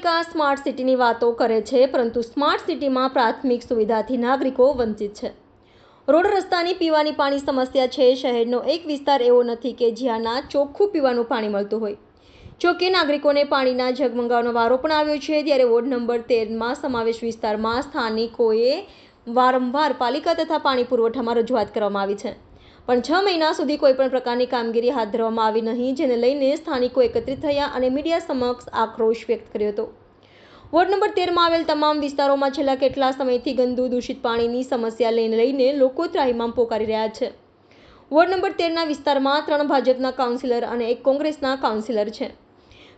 Smart સિટીની વાતો કરે છે, પરંતુ સ્માર્ટ સિટીમાં પ્રાથમિક સુવિધાથી નાગરિકો વંચિત છે. રોડ રસ્તાની પીવાની પાણી સમસ્યા છે, શહેરનો એક વિસ્તાર એવો નથી કે જ્યાંના ચોખ્ખું પીવાનું પાણી મળતું હોય. જોકે નાગરિકોને પાણીના જગ વારો પણ આવ્યો છે, ત્યારે વોર્ડ નંબર તેરમાં સમાવેશ વિસ્તારમાં સ્થાનિકોએ વારંવાર પાલિકા તથા પાણી પુરવઠામાં રજૂઆત કરવામાં આવી છે. પણ છ મહિના સુધી કોઈ પણ પ્રકારની કામગીરી હાથ ધરવામાં આવી નહીં, જેને લઈને સ્થાનિકો એકત્રિત થયા અને મીડિયા સમક્ષ આક્રોશ વ્યક્ત કર્યો હતો. વોર્ડ નંબર તેરમાં આવેલ તમામ વિસ્તારોમાં છેલ્લા કેટલા સમયથી ગંદુ દૂષિત પાણીની સમસ્યા લઈને લઈને લોકો ત્રાહિમામ પોકારી રહ્યા છે. વોર્ડ નંબર તેરના વિસ્તારમાં ત્રણ ભાજપના કાઉન્સિલર અને એક કોંગ્રેસના કાઉન્સિલર છે.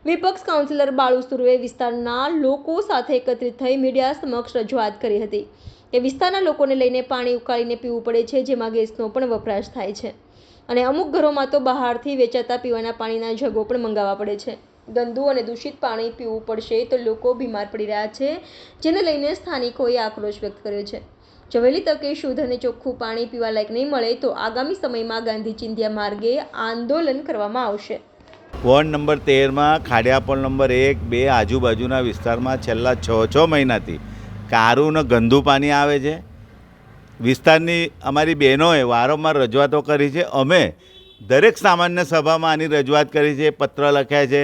વિપક્ષ કાઉન્સિલર બાળુ સુર્વે વિસ્તારના લોકો સાથે એકત્રિત થઈ મીડિયા સમક્ષ રજૂઆત કરી હતી. કે વિસ્તારના લોકોને લઈને પાણી ઉકાળીને પીવું પડે છે, જેમાં ગેસનો પણ વપરાશ થાય છે. અને અમુક ઘરોમાં તો બહારથી વેચાતા પીવાના પાણીના જગો પણ મંગાવવા પડે છે. ગંદુ અને દૂષિત પાણી પીવું પડશે તો લોકો બીમાર પડી રહ્યા છે, જેને લઈને સ્થાનિકોએ આક્રોશ વ્યક્ત કર્યો છે. જો તકે શુદ્ધ અને ચોખ્ખું પાણી પીવા લાયક નહીં મળે તો આગામી સમયમાં ગાંધી ચિંધ્યા માર્ગે આંદોલન કરવામાં આવશે. વોર્ડ નંબર તેરમાં ખાડિયાપોલ નંબર એક બે આજુબાજુના વિસ્તારમાં છેલ્લા છ છ મહિનાથી કારું ને ગંદુ પાણી આવે છે. વિસ્તારની અમારી બહેનોએ વારંવાર રજૂઆતો કરી છે. અમે દરેક સામાન્ય સભામાં આની રજૂઆત કરી છે, પત્ર લખ્યા છે.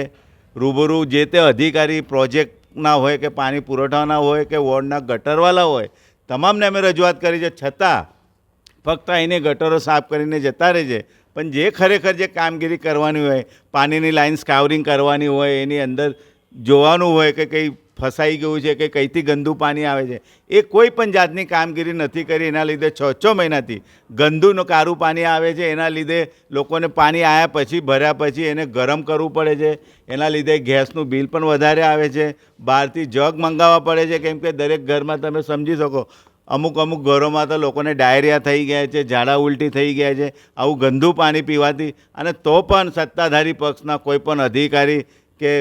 રૂબરૂ જે તે અધિકારી પ્રોજેક્ટના હોય કે પાણી પુરવઠાના હોય કે વોર્ડના ગટરવાલા હોય, તમામને અમે રજૂઆત કરી છે. છતાં ફક્ત અહીંને ગટરો સાફ કરીને જતા રહે છે. પણ જે ખરેખર જે કામગીરી કરવાની હોય, પાણીની લાઈન સ્કાવરિંગ કરવાની હોય, એની અંદર જોવાનું હોય કે કંઈ ફસાઈ ગયું છે કે કંઈથી ગંદુ પાણી આવે છે. એ કોઈ પણ જાતની કામગીરી નથી કરી, એના લીધે છ છ મહિનાથી ગંદુનું કારું પાણી આવે છે. એના લીધે લોકોને પાણી આવ્યા પછી, ભર્યા પછી એને ગરમ કરવું પડે છે. એના લીધે ગેસનું બિલ પણ વધારે આવે છે. બહારથી જગ મંગાવવા પડે છે. કેમ કે દરેક ઘરમાં તમે સમજી શકો, અમુક અમુક ઘરોમાં તો લોકોને ડાયરિયા થઈ ગયા છે, ઝાડા ઉલટી થઈ ગયા છે, આવું ગંદુ પાણી પીવાથી. અને તો પણ સત્તાધારી પક્ષના કોઈ પણ અધિકારી કે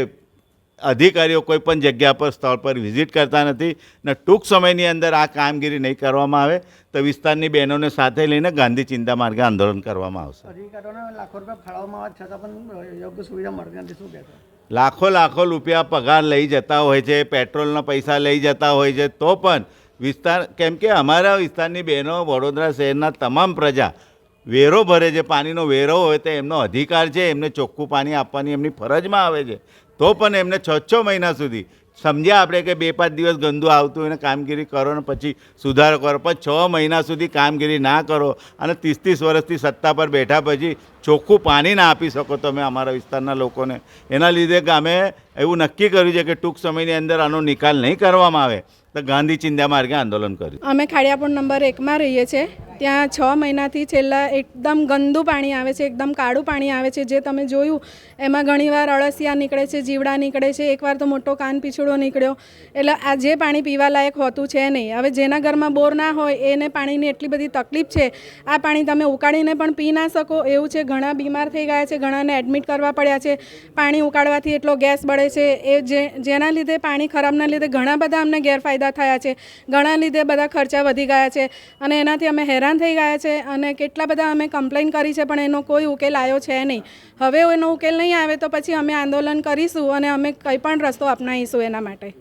અધિકારીઓ કોઈ પણ જગ્યા પર સ્થળ પર વિઝિટ કરતા નથી ને ટૂંક સમયની અંદર આ કામગીરી નહીં કરવામાં આવે તો વિસ્તારની બહેનોને સાથે લઈને ગાંધી ચિંતા માર્ગે આંદોલન કરવામાં આવશે. અધિકારીઓને લાખો રૂપિયા ફાળવવામાં આવે છતાં પણ યોગ્ય સુવિધા મળતી નથી શું કહેશો? લાખો લાખો રૂપિયા પગાર લઈ જતા હોય છે પેટ્રોલના પૈસા લઈ જતા હોય છે તો પણ વિસ્તાર કેમ કે અમારા વિસ્તારની બહેનો વડોદરા શહેરના તમામ પ્રજા વેરો ભરે છે, પાણીનો વેરો હોય તો એમનો અધિકાર છે, એમને ચોખ્ખું પાણી આપવાની એમની ફરજમાં આવે છે. તો પણ એમને છ છ મહિના સુધી સમજ્યા આપણે કે બે પાંચ દિવસ ગંદુ આવતું એને કામગીરી કરો ને પછી સુધારો કરો, પણ છ મહિના સુધી કામગીરી ના કરો અને ત્રીસ ત્રીસ વર્ષથી સત્તા પર બેઠા પછી ચોખ્ખું પાણી ના આપી શકો તમે અમારા વિસ્તારના લોકોને. એના લીધે અમે એવું નક્કી કર્યું છે કે ટૂંક સમયની અંદર આનો નિકાલ નહીં કરવામાં આવે. તો ગાંધી ચિંધ્યા માર્ગે આંદોલન કર્યું. અમે ખાડિયાપુર નંબર એકમાં રહીએ છીએ. ત્યાં છ મહિનાથી છેલ્લા એકદમ ગંદુ પાણી આવે છે, એકદમ કાળું પાણી આવે છે, જે તમે જોયું, એમાં ઘણીવાર અળસિયા નીકળે છે, જીવડા નીકળે છે, એકવાર તો મોટો કાન પીછોડો નીકળ્યો. એટલે આ જે પાણી પીવા લાયક હોતું છે નહીં. હવે જેના ઘરમાં બોર ના હોય, એને પાણીની એટલી બધી તકલીફ છે, આ પાણી તમે ઉકાળીને પણ પી ના શકો. એવું છે, ઘણા બીમાર થઈ ગયા છે, ઘણાને એડમિટ કરવા પડ્યા છે. પાણી ઉકાળવાથી એટલો ગેસ બળે છે. એ જે, જેના લીધે પાણી ખરાબના લીધે ઘણા બધા અમને ગેરફાયદા થયા છે. ઘણા લીધે બધા ખર્ચા વધી ગયા છે. અને એનાથી અમે હેરાન થઈ ગયા છે અને કેટલા બધા અમે કમ્પ્લેન કરી છે, પણ એનો કોઈ ઉકેલ આવ્યો છે નહીં. હવે એનો ઉકેલ નહીં આવે તો પછી અમે આંદોલન કરીશું અને અમે કંઈ પણ રસ્તો અપનાવીશું એના માટે.